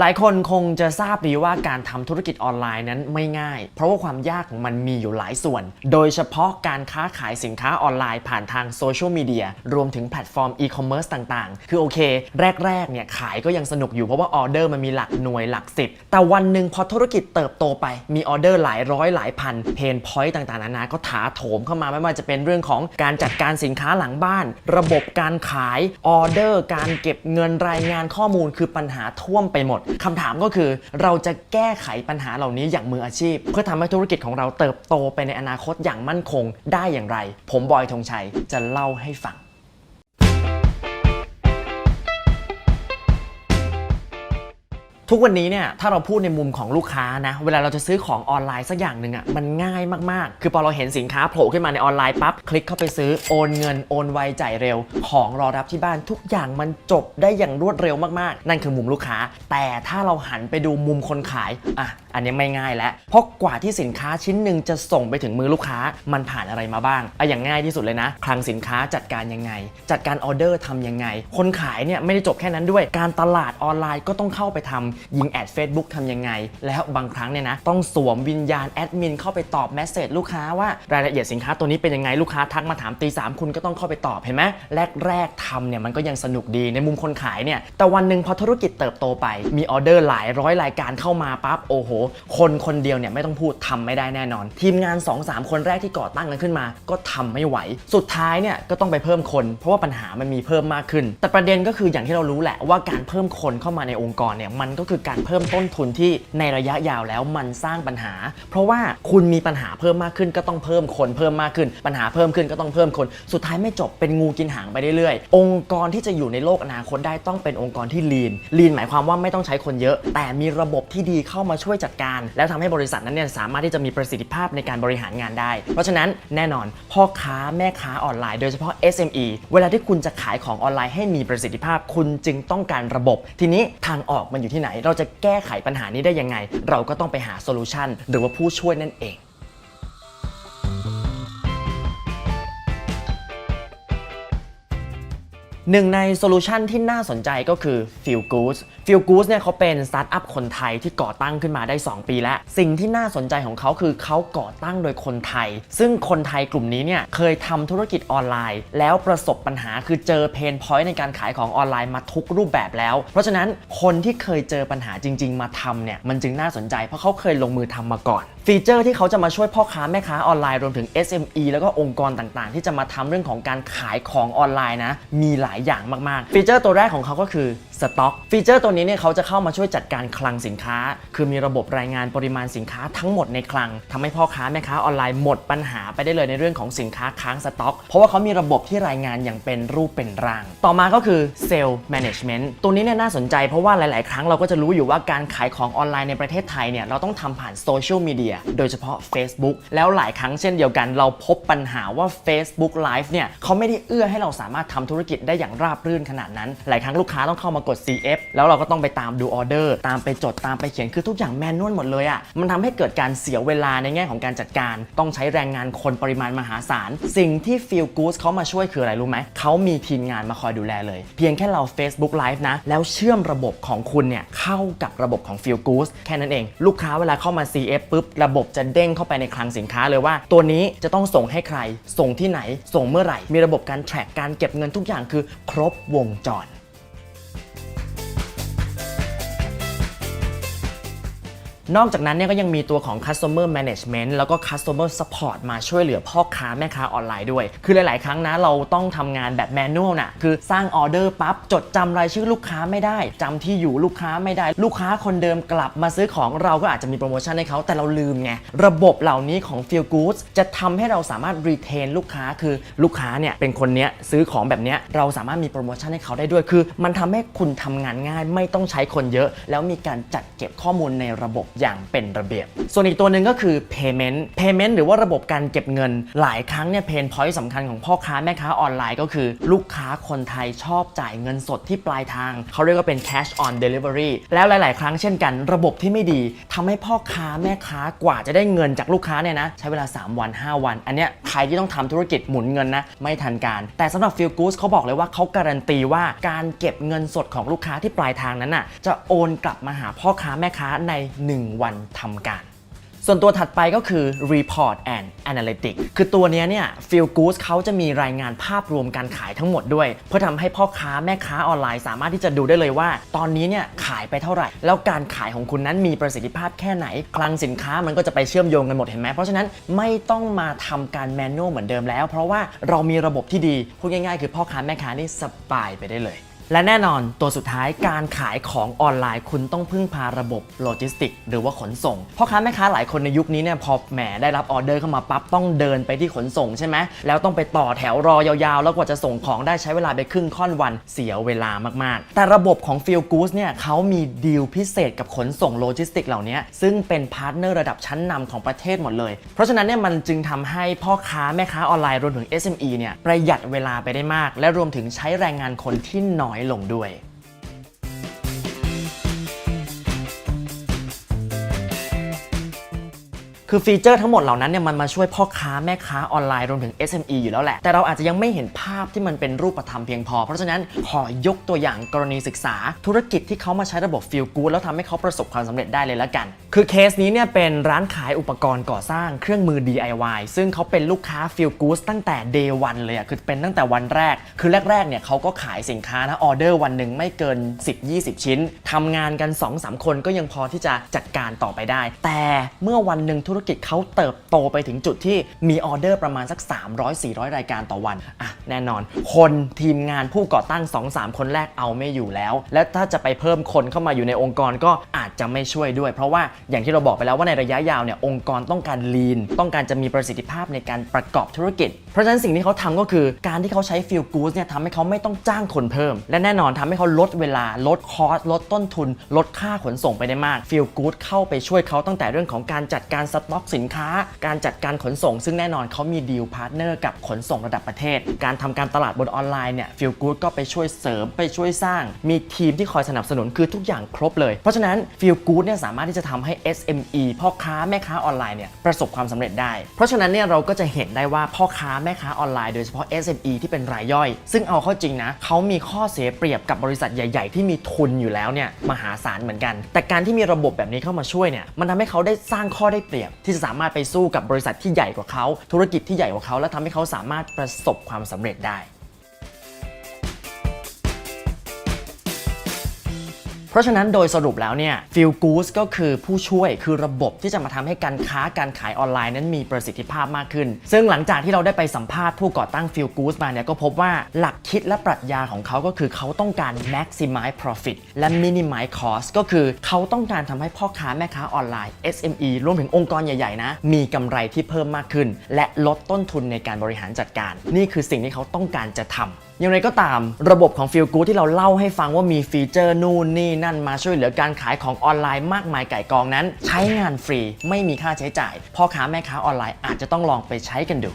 หลายคนคงจะทราบดีว่าการทำธุรกิจออนไลน์นั้นไม่ง่าย เพราะว่าความยากของมันมีอยู่หลายส่วน โดยเฉพาะการค้าขายสินค้าออนไลน์ผ่านทางโซเชียลมีเดียรวมถึงแพลตฟอร์มอีคอมเมิร์ซต่างๆ คือโอเค แรกๆเนี่ยขายก็ยังสนุกอยู่เพราะว่าออเดอร์มันมีหลักหน่วยหลักสิบแต่วันหนึ่งพอธุรกิจเติบโตไปมีออเดอร์หลายร้อยหลายพันเพนพอยต์ต่างๆนานาก็ถาโถมเข้ามาไม่ว่าจะเป็นเรื่องของการจัดการสินค้าหลังบ้าน ระบบการขายออเดอร์ การเก็บเงินรายงานข้อมูลคือปัญหาท่วมไปหมดคำถามก็คือเราจะแก้ไขปัญหาเหล่านี้อย่างมืออาชีพ เพื่อทำให้ธุรกิจของเราเติบโตไปในอนาคตอย่างมั่นคงได้อย่างไร ผมบอยธงชัยจะเล่าให้ฟัง ทุกวันนี้เนี่ยถ้าเราพูดในมุมของลูกค้านะ เวลาเราจะซื้อของออนไลน์สักอย่างหนึ่งอะ่ะมันง่ายมากๆ คือพอเราเห็นสินค้าโผล่ขึ้นมาในออนไลน์ปั๊บคลิกเข้าไปซื้อโอนเงินโอนไวจ่ายเร็ว ของรอรับที่บ้านทุกอย่างมันจบได้อย่างรวดเร็วมากๆ นั่นคือมุมลูกค้า แต่ถ้าเราหันไปดูมุมคนขายอะอันนี้ไม่ง่ายแล้วเพราะกว่าที่สินค้าชิ้นหนึ่งจะส่งไปถึงมือลูกค้ามันผ่านอะไรมาบ้างอะอย่างง่ายที่สุดเลยนะคลังสินค้าจัดการยังไง จัดการออเดอร์ทำยังไง คนขายเนี่ยไม่ได้จบแค่นั้นด้วย การตลาดออนไลน์ก็ต้องเข้าไปทำยิงแอด Facebook ทำยังไง แล้วบางครั้งเนี่ยนะ ต้องสวมวิญญาณแอดมินเข้าไปตอบแมสเซจลูกค้าว่ารายละเอียดสินค้าตัวนี้เป็นยังไงลูกค้าทักมาถามตีสามคุณก็ต้องเข้าไปตอบเห็นไหมแรกๆทำเนี่ยมันก็ยังสนุกดีในมุมคนขายเนี่ยแต่วันหนึ่งพอธุรกิจเติบโตไป มีออเดอร์หลายร้อยรายการเข้ามาปั๊บโอ้โห คนคนเดียวเนี่ยไม่ต้องพูดทำไม่ได้แน่นอน ทีมงาน 2-3 คนแรกที่ก่อตั้งกันขึ้นมา ก็ทำไม่ไหว สุดท้ายเนี่ยก็ต้องไปเพิ่มคน เพราะว่าปัญหามันมีเพิ่มมากขึ้น แต่ประเด็นก็คืออย่างที่เรารู้แหละว่าการเพิ่มคนเข้ามาในองค์กรเนี่ยมันก็็คือการเพิ่มต้นทุนที่ในระยะยาวแล้วมันสร้างปัญหา เพราะว่าคุณมีปัญหาเพิ่มมากขึ้นก็ต้องเพิ่มคนเพิ่มมากขึ้น ปัญหาเพิ่มขึ้นก็ต้องเพิ่มคน สุดท้ายไม่จบเป็นงูกินหางไปเรื่อยๆ องค์กรที่จะอยู่ในโลกอนาคตได้ต้องเป็นองค์กรที่ลีนลีนหมายความว่าไม่ต้องใช้คนเยอะ แต่มีระบบที่ดีเข้ามาช่วยจัดการ แล้วทำให้บริษัทนั้นเนี่ยสามารถที่จะมีประสิทธิภาพในการบริหารงานได้ เพราะฉะนั้นแน่นอนพ่อค้าแม่ค้าออนไลน์ โดยเฉพาะ SME เวลาที่คุณจะขายของออนไลน์ให้มีประสิทธิภาพ คุณจึงต้องการระบบ ทีนี้ทางออกมันอยู่ที่ไหนเราจะแก้ไขปัญหานี้ได้ยังไง เราก็ต้องไปหาโซลูชันหรือว่าผู้ช่วยนั่นเอง หนึ่งในโซลูชันที่น่าสนใจก็คือ Feel Goods Feel Goods เนี่ยเขาเป็นสตาร์ทอัพคนไทยที่ก่อตั้งขึ้นมาได้ 2 ปีแล้ว สิ่งที่น่าสนใจของเขาคือเขาก่อตั้งโดยคนไทย ซึ่งคนไทยกลุ่มนี้เนี่ยเคยทำธุรกิจออนไลน์ แล้วประสบปัญหาคือเจอเพนพอยต์ในการขายของออนไลน์มาทุกรูปแบบแล้ว เพราะฉะนั้นคนที่เคยเจอปัญหาจริง ๆ มาทำเนี่ยมันจึงน่าสนใจเพราะเขาเคยลงมือทำมาก่อน ฟีเจอร์ที่เขาจะมาช่วยพ่อค้าแม่ค้าออนไลน์รวมถึง SME แล้วก็องค์กรต่างๆ ที่จะมาทำเรื่องของการขายของออนไลน์นะ มีหลายอย่างมากๆ ฟีเจอร์ตัวแรกของเขาก็คือ สต็อกฟีเจอร์ตัวนี้เนี่ยเขาจะเข้ามาช่วยจัดการคลังสินค้า คือมีระบบรายงานปริมาณสินค้าทั้งหมดในคลังทำให้พ่อค้าแม่ค้าออนไลน์หมดปัญหาไปได้เลยในเรื่องของสินค้าค้างสต็อก เพราะว่าเขามีระบบที่รายงานอย่างเป็นรูปเป็นร่าง ต่อมาก็คือเซลล์แมネจเมนต์ตัวนี้เนี่ยน่าสนใจเพราะว่าหลาย ๆ ครั้งเราก็จะรู้อยู่ว่าการขายของออนไลน์ในประเทศไทยเนี่ยเราต้องทำผ่านโซเชียลมีเดียโดยเฉพาะ Facebook แล้วหลายครั้งเช่นเดียวกัน เราพบปัญหาว่า Facebook Live เนี่ยเขาไม่ได้เอื้อให้เราสามารถทำธุรกิจได้อย่างราบรื่นขนาดนั้น หลายครั้งลูกค้าต้องเข้ามากด CF แล้วเราก็ต้องไปตามดูออเดอร์ตามไปจดตามไปเขียนคือทุกอย่างแมนนวลหมดเลยอะ่ะมันทำให้เกิดการเสียเวลาในแง่ของการจัดการ ต้องใช้แรงงานคนปริมาณมหาศาล สิ่งที่ Feel Good เขามาช่วยคืออะไรรู้ไหมเขามีทีมงานมาคอยดูแลเลย เพียงแค่เรา Facebook Live นะ แล้วเชื่อมระบบของคุณเนี่ยเข้ากับระบบของ Feel Good แค่นั้นเอง ลูกค้าเวลาเข้ามา CF ปุ๊บระบบจะเด้งเข้าไปในคลังสินค้าเลยว่า ตัวนี้จะต้องส่งให้ใคร ส่งที่ไหน ส่งเมื่อไหร่ มีระบบการ track การเก็บเงินทุกอย่างคือครบวงจร นอกจากนั้นเนี่ยก็ยังมีตัวของ customer management แล้วก็ customer support มาช่วยเหลือพ่อค้าแม่ค้าออนไลน์ด้วย คือหลาย ๆ ครั้งนะเราต้องทำงานแบบ manual น่ะคือสร้างออเดอร์ปั๊บ จดจำรายชื่อลูกค้าไม่ได้จำที่อยู่ลูกค้าไม่ได้ ลูกค้าคนเดิมกลับมาซื้อของเราก็อาจจะมีโปรโมชั่นให้เขาแต่เราลืมไง ระบบเหล่านี้ของ Feel Goods จะทำให้เราสามารถ retain ลูกค้าคือลูกค้าเนี่ยเป็นคนเนี้ยซื้อของแบบเนี้ยเราสามารถมีโปรโมชั่นให้เขาได้ด้วยคือ มันทำให้คุณทำงานง่ายไม่ต้องใช้คนเยอะ แล้วมีการจัดเก็บข้อมูลในระบบอย่างเป็นระเบียบ ส่วนอีกตัวหนึ่งก็คือ payment payment หรือว่าระบบการเก็บเงิน หลายครั้งเนี่ยเพนพอยต์สำคัญของพ่อค้าแม่ค้าออนไลน์ก็คือ ลูกค้าคนไทยชอบจ่ายเงินสดที่ปลายทาง เขาเรียกว่าเป็น cash on delivery แล้วหลาย ๆ ครั้งเช่นกัน ระบบที่ไม่ดีทำให้พ่อค้าแม่ค้ากว่าจะได้เงินจากลูกค้าเนี่ยนะ ใช้เวลา 3 วัน 5 วัน อันเนี้ยใครที่ต้องทำธุรกิจหมุนเงินนะ ไม่ทันการ แต่สำหรับ Feel Good เขาบอกเลยว่าเขาการันตีว่าการเก็บเงินสดของลูกค้าที่ปลายทางนั้นน่ะจะโอนกลับมาหาพ่อค้าแม่ค้าใน 1วันทำการ ส่วนตัวถัดไปก็คือ Report and Analytics คือตัวนี้เนี่ย Feel Good เขาจะมีรายงานภาพรวมการขายทั้งหมดด้วย เพื่อทำให้พ่อค้าแม่ค้าออนไลน์ สามารถที่จะดูได้เลยว่า ตอนนี้เนี่ยขายไปเท่าไหร่ แล้วการขายของคุณนั้นมีประสิทธิภาพแค่ไหน คลังสินค้ามันก็จะไปเชื่อมโยงกันหมดเห็นไหมเพราะฉะนั้นไม่ต้องมาทำการแมนนวลเหมือนเดิมแล้ว เพราะว่าเรามีระบบที่ดีพูดง่ายๆ คือพ่อค้าแม่ค้านี่สบายไปได้เลย และแน่นอนตัวสุดท้ายการขายของออนไลน์คุณต้องพึ่งพาระบบโลจิสติกหรือว่าขนส่งพ่อค้าแม่ค้าหลายคนในยุคนี้เนี่ยพอแหมได้รับออเดอร์เข้ามาปั๊บต้องเดินไปที่ขนส่งใช่ไหมแล้วต้องไปต่อแถวรอยาวๆ แล้วกว่าจะส่งของได้ใช้เวลาไปครึ่งค่อนวันเสียเวลามากๆ แต่ระบบของ Feel Good เนี่ยเขามีดีลพิเศษกับขนส่งโลจิสติกเหล่านี้ซึ่งเป็นพาร์ทเนอร์ระดับชั้นนำของประเทศหมดเลย เพราะฉะนั้นเนี่ยมันจึงทำให้พ่อค้าแม่ค้าออนไลน์รวมถึง SME เนี่ยประหยัดเวลาไปได้มาก และรวมถึงใช้แรงงานคนที่น้อยน้อยลงด้วย คือฟีเจอร์ทั้งหมดเหล่านั้นเนี่ยมันมาช่วยพ่อค้าแม่ค้าออนไลน์รวมถึง SME อยู่แล้วแหละ แต่เราอาจจะยังไม่เห็นภาพที่มันเป็นรูปธรรมเพียงพอ เพราะฉะนั้นขอยกตัวอย่างกรณีศึกษา ธุรกิจที่เขามาใช้ระบบ Feel Good แล้วทำให้เขาประสบความสำเร็จได้เลยละกัน คือเคสนี้เนี่ยเป็นร้านขายอุปกรณ์ก่อสร้างเครื่องมือ DIY ซึ่งเขาเป็นลูกค้า Feel Good ตั้งแต่ day one เลยอะคือเป็นตั้งแต่วันแรก คือแรกๆเนี่ยเขาก็ขายสินค้านะออเดอร์วันหนึ่งไม่เกิน 10-20 ชิ้นทำงานกัน 2-3 คนก็ยังพอที่จะจัดการต่อไปได้ แต่เมื่อวันหนึ่งธุธุรกิจเขาเติบโตไปถึงจุดที่มีออเดอร์ประมาณสัก 300-400 รายการต่อวันอะแน่นอน คนทีมงานผู้ก่อตั้ง 2-3 คนแรกเอาไม่อยู่แล้ว และถ้าจะไปเพิ่มคนเข้ามาอยู่ในองค์กรก็อาจจะไม่ช่วยด้วย เพราะว่าอย่างที่เราบอกไปแล้วว่าในระยะยาวเนี่ยองค์กรต้องการ lean ต้องการจะมีประสิทธิภาพในการประกอบธุรกิจ เพราะฉะนั้นสิ่งที่เขาทำก็คือการที่เขาใช้ Feel Good เนี่ยทำให้เขาไม่ต้องจ้างคนเพิ่ม และแน่นอนทำให้เขาลดเวลาลดคอสลดต้นทุน ลดค่าขนส่งไปได้มาก Feel Good เข้าไปช่วยเขาตั้งแต่เรื่องของการจัดการสต็อกสินค้า การจัดการขนส่ง ซึ่งแน่นอนเขามีดีลพาร์ทเนอร์กับขนส่งระดับประเทศ การทำการตลาดบนออนไลน์เนี่ย Feel Good ก็ไปช่วยเสริมไปช่วยสร้าง มีทีมที่คอยสนับสนุนคือทุกอย่างครบเลย เพราะฉะนั้น Feel Good เนี่ยสามารถที่จะทำให้ SME พ่อค้าแม่ค้าออนไลน์เนี่ยประสบความสำเร็จได้ เพราะฉะนั้นเนี่ยเราก็จะเห็นได้ว่าพ่อค้าแม่ค้าออนไลน์โดยเฉพาะ SME ที่เป็นรายย่อย ซึ่งเอาเข้าจริงนะเขามีข้อเสียเปรียบกับบริษัทใหญ่ๆ ที่มีทุนอยู่แล้วเนี่ยมหาศาลเหมือนกัน แต่การที่มีระบบแบบนี้เข้ามาช่วยเนี่ยมันทำให้เขาได้สร้างข้อได้เปรียบที่จะสามารถไปสู้กับบริษัทที่ใหญ่กว่าเขา ธุรกิจที่ใหญ่กว่าเขา และทำให้เขาสามารถประสบความสำเร็จได้ เพราะฉะนั้นโดยสรุปแล้วเนี่ย Feel Good ก็คือผู้ช่วยคือระบบที่จะมาทำให้การค้าการขายออนไลน์นั้นมีประสิทธิภาพมากขึ้น ซึ่งหลังจากที่เราได้ไปสัมภาษณ์ผู้ก่อตั้ง Feel Good มาเนี่ยก็พบว่าหลักคิดและปรัชญาของเขาก็คือเขาต้องการ maximize profit และ minimize cost ก็คือเขาต้องการทำให้พ่อค้าแม่ค้าออนไลน์ SME รวมถึงองค์กรใหญ่ๆนะมีกำไรที่เพิ่มมากขึ้น และลดต้นทุนในการบริหารจัดการ นี่คือสิ่งที่เขาต้องการจะทำ อย่างไรก็ตามระบบของ Feel Good ที่เราเล่าให้ฟังว่ามีฟีเจอร์นู่นนี่นั่นมาช่วยเหลือการขายของออนไลน์มากมายไก่กองนั้น ใช้งานฟรีไม่มีค่าใช้จ่ายพ่อค้าแม่ค้าออนไลน์อาจจะต้องลองไปใช้กันดู